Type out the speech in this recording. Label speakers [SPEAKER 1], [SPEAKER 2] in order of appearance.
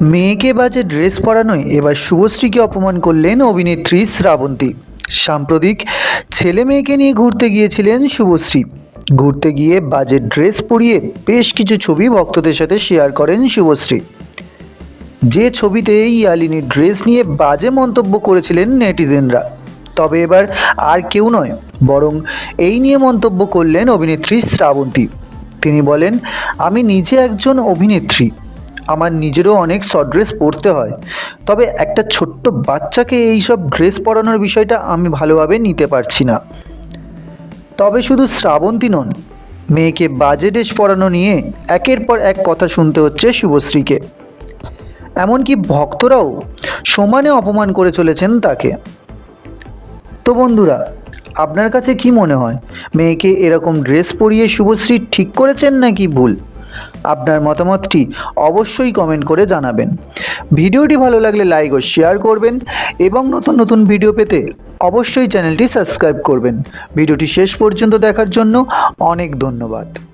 [SPEAKER 1] মেয়েকে বাজে ড্রেস পরানোয় এবার শুভশ্রীকে অপমান করলেন অভিনেত্রী শ্রাবন্তী। সাম্প্রতিক ছেলে মেয়েকে নিয়ে ঘুরতে গিয়েছিলেন শুভশ্রী। ঘুরতে গিয়ে বাজে ড্রেস পরিয়ে বেশ কিছু ছবি ভক্তদের সাথে শেয়ার করেন শুভশ্রী। যে ছবিতে ইয়ালিনী ড্রেস নিয়ে বাজে মন্তব্য করেছিলেন নেটিজেনরা। তবে এবার আর কেউ নয়, বরং এই নিয়ে মন্তব্য করলেন অভিনেত্রী শ্রাবন্তী। তিনি বলেন, আমি নিজে একজন অভিনেত্রী। আমার নিজেরও অনেক শর্ট ড্রেস পরতে হয়। তবে একটা ছোট্ট বাচ্চাকে এই সব ড্রেস পরানোর বিষয়টা আমি ভালোভাবে নিতে পারছি না। তবে শুধু শ্রাবন্তী নন, মেয়েকে বাজে ড্রেস পরানো নিয়ে একের পর এক কথা শুনতে হচ্ছে শুভশ্রীকে। এমনকি ভক্তরাও সমানে অপমান করে চলেছেন তাকে। তো বন্ধুরা, আপনার কাছে কি মনে হয়, মেয়েকে এরকম ড্রেস পরিয়ে শুভশ্রী ঠিক করেছেন নাকি ভুল? আপনার মতামতটি অবশ্যই কমেন্ট করে জানাবেন। ভিডিওটি ভালো লাগলে লাইক ও শেয়ার করবেন এবং নতুন নতুন ভিডিও পেতে অবশ্যই চ্যানেলটি সাবস্ক্রাইব করবেন। ভিডিওটি শেষ পর্যন্ত দেখার জন্য অনেক ধন্যবাদ।